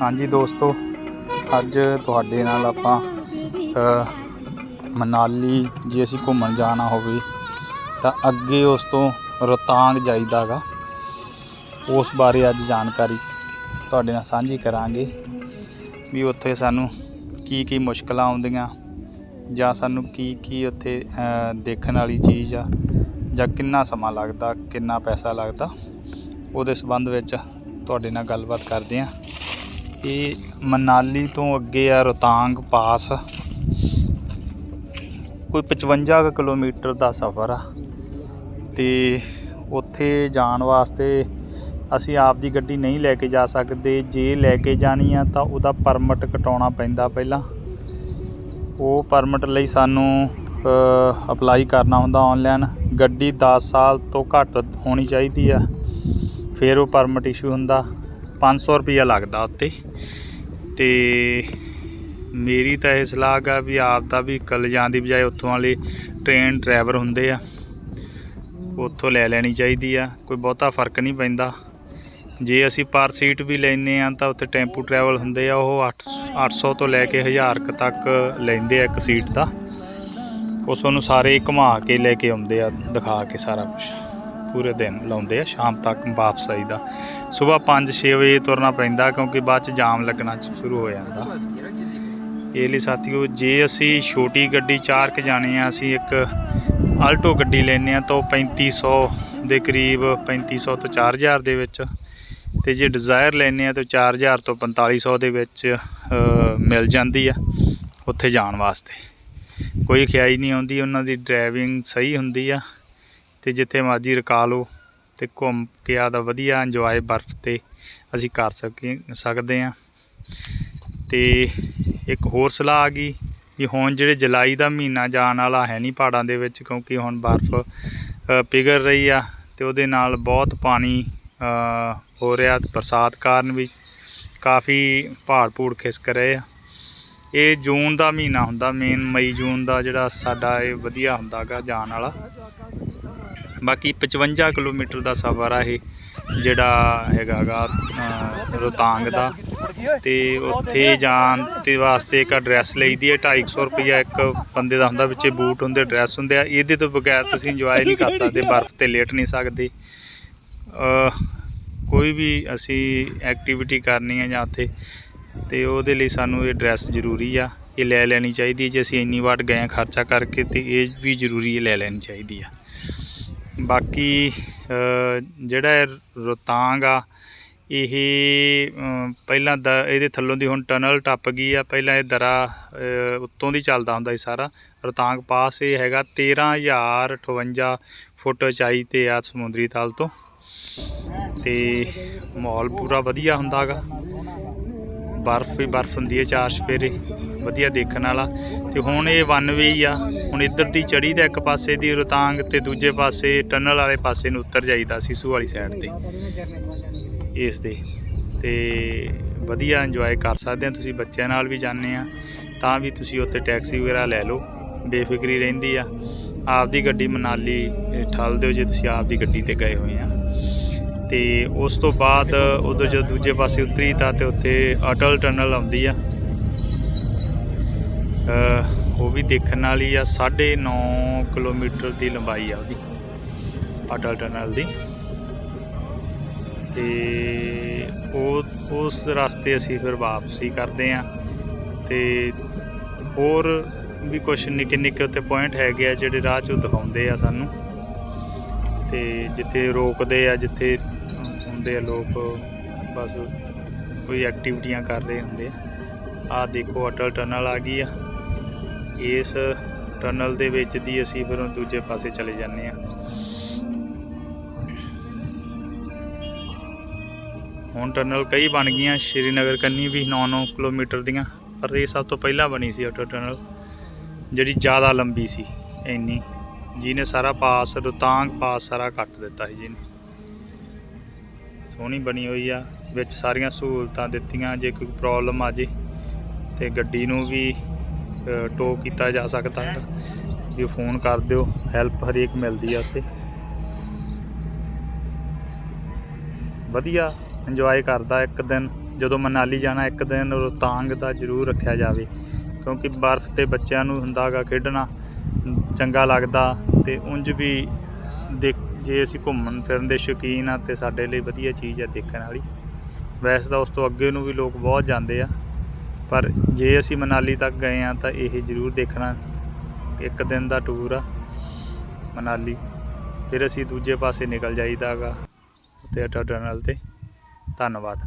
ਹਾਂਜੀ ਦੋਸਤੋ, ਅੱਜ ਤੁਹਾਡੇ ਨਾਲ ਆਪਾਂ ਮਨਾਲੀ ਜੇ ਅਸੀਂ ਘੁੰਮਣ ਜਾਣਾ ਹੋਵੇ, ਤਾਂ ਅੱਗੇ ਉਸ ਤੋਂ ਰੋਹਤਾਂਗ ਜਾਈਦਾਗਾ। ਉਸ ਬਾਰੇ ਅੱਜ ਜਾਣਕਾਰੀ ਤੁਹਾਡੇ ਨਾਲ ਸਾਂਝੀ ਕਰਾਂਗੇ, ਵੀ ਉੱਥੇ ਸਾਨੂੰ ਕੀ ਕੀ ਮੁਸ਼ਕਲਾਂ ਆਉਂਦੀਆਂ, ਜਾਂ ਸਾਨੂੰ ਕੀ ਕੀ ਉੱਥੇ ਦੇਖਣ ਵਾਲੀ ਚੀਜ਼ ਆ, ਜਾਂ ਕਿੰਨਾ ਸਮਾਂ ਲੱਗਦਾ, ਕਿੰਨਾ ਪੈਸਾ ਲੱਗਦਾ, ਉਹਦੇ ਸੰਬੰਧ ਵਿੱਚ ਤੁਹਾਡੇ ਨਾਲ ਗੱਲਬਾਤ ਕਰਦੇ ਹਾਂ ਇਹ ਮਨਾਲੀ ਤੋਂ ਅੱਗੇ ਆ ਰੋਤਾਂਗ ਪਾਸ। ਕੋਈ 55 ਕੁ ਕਿਲੋਮੀਟਰ ਦਾ ਸਫ਼ਰ ਆ। ਤੇ ਉੱਥੇ ਜਾਣ ਵਾਸਤੇ ਅਸੀਂ ਆਪ ਦੀ ਗੱਡੀ ਨਹੀਂ ਲੈ ਕੇ ਜਾ ਸਕਦੇ। ਜੇ ਲੈ ਕੇ ਜਾਣੀ ਆ ਤਾਂ ਉਹਦਾ ਪਰਮਿਟ ਕਟਾਉਣਾ ਪੈਂਦਾ ਪਹਿਲਾਂ। ਉਹ ਪਰਮਿਟ ਲਈ ਸਾਨੂੰ ਅਪਲਾਈ ਕਰਨਾ ਹੁੰਦਾ ਆਨਲਾਈਨ ਗੱਡੀ 10 ਸਾਲ ਤੋਂ ਘੱਟ ਹੋਣੀ ਚਾਹੀਦੀ ਆ। ਫਿਰ ਉਹ ਪਰਮਿਟ ਇਸ਼ੂ ਹੁੰਦਾ। 500 ਰੁਪਈਆ ਲੱਗਦਾ ਉੱਤੇ। ਤੇ ਮੇਰੀ ਤਾਂ ਇਹ ਸਲਾਹ ਗਾ ਵੀ ਆਪ ਦਾ ਵੀ ਕੱਲ ਜਾਣ ਦੀ ਬਜਾਏ ਉੱਥੋਂ ਵਾਲੇ ਟ੍ਰੇਨ ਡਰਾਈਵਰ ਹੁੰਦੇ ਆ, ਉੱਥੋਂ ਲੈ ਲੈਣੀ ਚਾਹੀਦੀ ਆ, ਕੋਈ ਬਹੁਤਾ ਫ਼ਰਕ ਨਹੀਂ ਪੈਂਦਾ। ਜੇ ਅਸੀਂ ਪਰ ਸੀਟ ਵੀ ਲੈਨੇ ਆ ਤਾਂ ਉੱਥੇ ਟੈਂਪੂ ਟਰੈਵਲ ਹੁੰਦੇ ਆ, ਉਹ 8 800 ਤੋਂ ਲੈ ਕੇ 1000 ਕੁ ਤੱਕ ਲੈਂਦੇ ਆ ਇੱਕ ਸੀਟ ਦਾ। ਉਸ ਨੂੰ ਸਾਰੇ ਘੁਮਾ ਕੇ ਲੈ ਕੇ ਆਉਂਦੇ ਆ, ਦਿਖਾ ਕੇ ਸਾਰਾ ਕੁਝ ਪੂਰੇ ਦਿਨ ਲਾਉਂਦੇ ਆ, ਸ਼ਾਮ ਤੱਕ ਵਾਪਸ ਆਈਦਾ। ਸਵੇਰ 5-6 ਵਜੇ ਤੁਰਨਾ ਪੈਂਦਾ ਕਿਉਂਕਿ ਬਾਅਦ ਚ ਜਾਮ ਲੱਗਣਾ ਸ਼ੁਰੂ ਹੋ ਜਾਂਦਾ। ਇਹ ਲਈ ਸਾਥੀਓ, ਜੇ ਅਸੀਂ ਛੋਟੀ ਗੱਡੀ ਚਾਰ ਕ ਜਾਣੇ ਆ, ਅਸੀਂ ਇੱਕ ਆਲਟੋ ਗੱਡੀ ਲੈਨੇ ਆ, ਤਾਂ ਉਹ 3500 ਦੇ ਕਰੀਬ 3500 ਤੋਂ 4000 ਦੇ ਵਿੱਚ। ਤੇ ਜੇ ਡਿਜ਼ਾਇਰ ਲੈਨੇ ਆ, ਤਾਂ 4000 ਤੋਂ 4500 ਦੇ ਵਿੱਚ ਮਿਲ ਜਾਂਦੀ ਆ ਉੱਥੇ ਜਾਣ ਵਾਸਤੇ। ਕੋਈ ਖਿਆਈ ਨਹੀਂ ਆਉਂਦੀ, ਉਹਨਾਂ ਦੀ ਡਰਾਈਵਿੰਗ ਸਹੀ ਹੁੰਦੀ ਆ। ਤੇ ਜਿੱਥੇ ਮਰਜ਼ੀ ਰਕਾ ਲਓ ਤੇ ਘੁੰਮ ਕੇ ਆਦਾ ਵਧੀਆ ਇੰਜੋਏ ਬਰਫ਼ ਤੇ ਅਸੀਂ ਕਰ ਸਕੀ ਸਕਦੇ ਆ ਤੇ ਇੱਕ ਹੋਰ ਸਲਾਹ ਆ ਗਈ ਵੀ ਹੁਣ ਜਿਹੜੇ ਜੁਲਾਈ ਦਾ ਮਹੀਨਾ ਜਾਣ ਵਾਲਾ ਹੈ ਨਹੀਂ ਪਹਾੜਾਂ ਦੇ ਵਿੱਚ, ਕਿਉਂਕਿ ਹੁਣ ਬਰਫ਼ ਪਿਘਲ ਰਹੀ ਆ ਤੇ ਉਹਦੇ ਨਾਲ ਬਹੁਤ ਪਾਣੀ ਹੋ ਰਿਹਾ ਬਰਸਾਤ ਕਾਰਨ ਵੀ ਕਾਫੀ ਪਹਾੜ ਪੂੜ ਖਿਸਕ ਰਹੇ ਆ। ਇਹ ਜੂਨ ਦਾ ਮਹੀਨਾ ਹੁੰਦਾ, ਮੇਨ ਮਈ ਜੂਨ ਦਾ ਜਿਹੜਾ ਸਾਡਾ ਇਹ ਵਧੀਆ ਹੁੰਦਾਗਾ ਜਾਣ ਵਾਲਾ। ਬਾਕੀ 55 ਕਿਲੋਮੀਟਰ ਦਾ ਸਫ਼ਰ ਆ ਇਹ ਜਿਹੜਾ ਹੈਗਾਗਾ ਅ, ਰੋਹਤਾਂਗ ਦਾ। ਤੇ ਉੱਥੇ ਜਾਣ ਤੇ ਵਾਸਤੇ ਇੱਕ ਐਡਰੈਸ ਲਈਦੀ ਹੈ 250 ਰੁਪਈਆ ਇੱਕ ਬੰਦੇ ਦਾ ਹੁੰਦਾ ਵਿੱਚੇ ਬੂਟ ਹੁੰਦੇ ਡਰੈਸ ਹੁੰਦੇ ਆ। ਇਹਦੇ ਤੋਂ ਬਗੈਰ ਤੁਸੀਂ ਇੰਜੋਏ ਨਹੀਂ ਕਰ ਸਕਦੇ ਬਰਫ਼ ਤੇ ਲੇਟ ਨਹੀਂ ਸਕਦੇ। ਕੋਈ ਵੀ ਅਸੀਂ ਐਕਟੀਵਿਟੀ ਕਰਨੀ ਹੈ ਜਾਂ ਉੱਥੇ ਤੇ ਉਹਦੇ ਲਈ ਸਾਨੂੰ ਇਹ ਡਰੈਸ ਜ਼ਰੂਰੀ ਆ। ਇਹ ਲੈ ਲੈਣੀ ਚਾਹੀਦੀ ਹੈ। ਜੇ ਅਸੀਂ ਇੰਨੀ ਵਾਰ ਗਏ ਹਾਂ ਖਰਚਾ ਕਰਕੇ ਤੇ ਇਹ ਵੀ ਜ਼ਰੂਰੀ ਹੈ ਲੈ ਲੈਣੀ ਚਾਹੀਦੀ ਆ। ਬਾਕੀ ਜਿਹੜਾ ਰੋਤਾਂਗ ਆ, ਇਹ ਪਹਿਲਾਂ ਦ, ਇਹਦੇ ਥੱਲੋਂ ਦੀ ਹੁਣ ਟਨਲ ਟੱਪ ਗਈ ਆ, ਪਹਿਲਾਂ ਇਹ ਦਰਾ ਉੱਤੋਂ ਦੀ ਚੱਲਦਾ ਹੁੰਦਾ ਸੀ ਸਾਰਾ। ਰੋਤਾਂਗ ਪਾਸ ਇਹ ਹੈਗਾ 13058 ਫੁੱਟ ਉਚਾਈ ਤੇ ਆ ਸਮੁੰਦਰੀ ਤਲ ਤੋਂ। ਤੇ ਮਾਹੌਲ ਪੂਰਾ ਵਧੀਆ ਹੁੰਦਾਗਾ। ਬਰਫ਼ ਵੀ, ਬਰਫ਼ ਹੁੰਦੀ ਹੈ ਚਾਰ ਸਪੇਰੇ ਵਧੀਆ ਦੇਖਣ ਵਾਲਾ। ਤੇ ਹੁਣ ਇਹ ਵਨ ਵੇ ਹੀ ਆ। ਹੁਣ ਇੱਧਰ ਦੀ ਚੜੀ ਦਾ ਇੱਕ ਪਾਸੇ ਦੀ, ਰੋਹਤਾਂਗ ਤੇ ਦੂਜੇ ਪਾਸੇ, ਟਨਲ ਵਾਲੇ ਪਾਸੇ ਨੂੰ ਉੱਤਰ ਜਾਈਦਾ ਸਿਸੂ ਵਾਲੀ ਸਾਈਡ ਤੇ। ਇਸ ਦੇ। ਤੇ ਵਧੀਆ ਇੰਜੋਏ ਕਰ ਸਕਦੇ ਆ ਤੁਸੀਂ, ਬੱਚਿਆਂ ਨਾਲ ਵੀ ਜਾਂਦੇ ਆ। ਤਾਂ ਵੀ ਤੁਸੀਂ ਉੱਥੇ ਟੈਕਸੀ ਵਗੈਰਾ ਲੈ ਲਓ। ਬੇਫਿਕਰੀ ਰਹਿੰਦੀ ਆ। ਆਪਦੀ ਗੱਡੀ ਮਨਾਲੀ ਠੱਲ ਦਿਓ ਜੇ ਤੁਸੀਂ ਆਪਦੀ ਗੱਡੀ ਤੇ ਗਏ ਹੋਏ ਆ। ਤੇ ਉਸ ਤੋਂ ਬਾਅਦ ਉਧਰ ਜਦੋਂ ਦੂਜੇ ਪਾਸੇ ਉਤਰੀ ਤਾਂ ਤੇ ਉੱਥੇ ਅਟਲ ਟਨਲ ਆਉਂਦੀ ਆ। ਉਹ ਵੀ ਦੇਖਣ ਵਾਲੀ ਆ 9.5 ਕਿਲੋਮੀਟਰ ਦੀ ਲੰਬਾਈ ਆ ਉਹਦੀ, ਅਟਲ ਟਨਲ ਦੀ। ਤੇ ਉਹ, ਉਸ ਰਸਤੇ ਅਸੀਂ ਫਿਰ ਵਾਪਸੀ ਕਰਦੇ ਆ। ਤੇ ਹੋਰ ਵੀ ਕੁਝ ਨਿੱਕੇ ਨਿੱਕੇ ਉੱਤੇ ਪੁਆਇੰਟ ਹੈਗੇ ਆ ਜਿਹੜੇ ਰਾਹ 'ਚੋਂ ਦਿਖਾਉਂਦੇ ਆ ਸਾਨੂੰ। ਤੇ ਜਿੱਥੇ ਰੋਕਦੇ ਆ, ਜਿੱਥੇ ਹੁੰਦੇ ਆ ਲੋਕ, ਬਸ ਕੋਈ ਐਕਟੀਵਿਟੀਆਂ ਕਰ ਰਹੇ ਹੁੰਦੇ ਆ। ਆਹ ਦੇਖੋ, ਅਟਲ ਟਨਲ ਆ ਗਈ ਆ। ਇਸ ਟਨਲ ਦੇ ਵਿੱਚ ਦੀ ਅਸੀਂ ਫਿਰ ਦੂਜੇ ਪਾਸੇ ਚਲੇ ਜਾਂਦੇ ਆ। ਹੁਣ ਟਨਲ ਕਈ ਬਣ ਗਈਆਂ, ਸ਼੍ਰੀਨਗਰ ਕੰਨੀ ਵੀ 9-9 ਕਿਲੋਮੀਟਰ ਦੀਆਂ। ਪਰ ਇਹ ਸਭ ਤੋਂ ਪਹਿਲਾਂ ਬਣੀ ਸੀ ਅਟਲ ਟਨਲ ਜਿਹੜੀ ਜ਼ਿਆਦਾ ਲੰਬੀ ਸੀ, ਇੰਨੀ। ਜਿਹਨੇ ਸਾਰਾ ਪਾਸ ਰੋਹਤਾਂਗ ਪਾਸ ਸਾਰਾ ਕੱਟ ਦਿੱਤਾ ਸੀ ਜਿਹਨੇ ਸੋਹਣੀ ਬਣੀ ਹੋਈ ਆ, ਵਿੱਚ ਸਾਰੀਆਂ ਸਹੂਲਤਾਂ ਦਿੱਤੀਆਂ, ਜੇ ਕੋਈ ਪ੍ਰੋਬਲਮ ਆ ਜੇ ਤੇ ਗੱਡੀ ਨੂੰ ਵੀ ਟੋ ਕੀਤਾ ਜਾ ਸਕਦਾ ਹੈ। ਜੇ ਫੋਨ ਕਰ ਦਿਓ ਹੈਲਪ ਹਰੇਕ ਮਿਲਦੀ ਆ ਉੱਥੇ। ਵਧੀਆ ਇੰਜੋਏ ਕਰਦਾ ਇੱਕ ਦਿਨ। ਜਦੋਂ ਮਨਾਲੀ ਜਾਣਾ, ਇੱਕ ਦਿਨ ਰੋਹਤਾਂਗ ਦਾ ਜ਼ਰੂਰ ਰੱਖਿਆ ਜਾਵੇ। ਕਿਉਂਕਿ ਬਰਫ਼ ਤੇ ਬੱਚਿਆਂ ਨੂੰ ਹੁੰਦਾਗਾ ਖੇਡਣਾ। ਚੰਗਾ ਲੱਗਦਾ ਤੇ ਉਂਝ ਵੀ ਦੇਖ, ਜੇ ਅਸੀਂ ਘੁੰਮਣ ਫਿਰਨ ਦੇ ਸ਼ੌਕੀਨ ਆ ਤੇ ਸਾਡੇ ਲਈ ਵਧੀਆ ਚੀਜ਼ ਆ ਦੇਖਣ ਵਾਲੀ। ਵੈਸੇ ਤਾਂ ਉਸ ਤੋਂ ਅੱਗੇ ਨੂੰ ਵੀ ਲੋਕ ਬਹੁਤ ਜਾਂਦੇ ਆ, ਪਰ ਜੇ ਅਸੀਂ ਮਨਾਲੀ ਤੱਕ ਗਏ ਆ ਤਾਂ ਇਹ ਜ਼ਰੂਰ ਦੇਖਣਾ ਇੱਕ ਦਿਨ ਦਾ ਟੂਰ ਆ ਮਨਾਲੀ। ਫਿਰ ਅਸੀਂ ਦੂਜੇ ਪਾਸੇ ਨਿਕਲ ਜਾਈਦਾਗਾ ਤੇ ਅਟਲ ਟਨਲ ਤੇ। ਧੰਨਵਾਦ।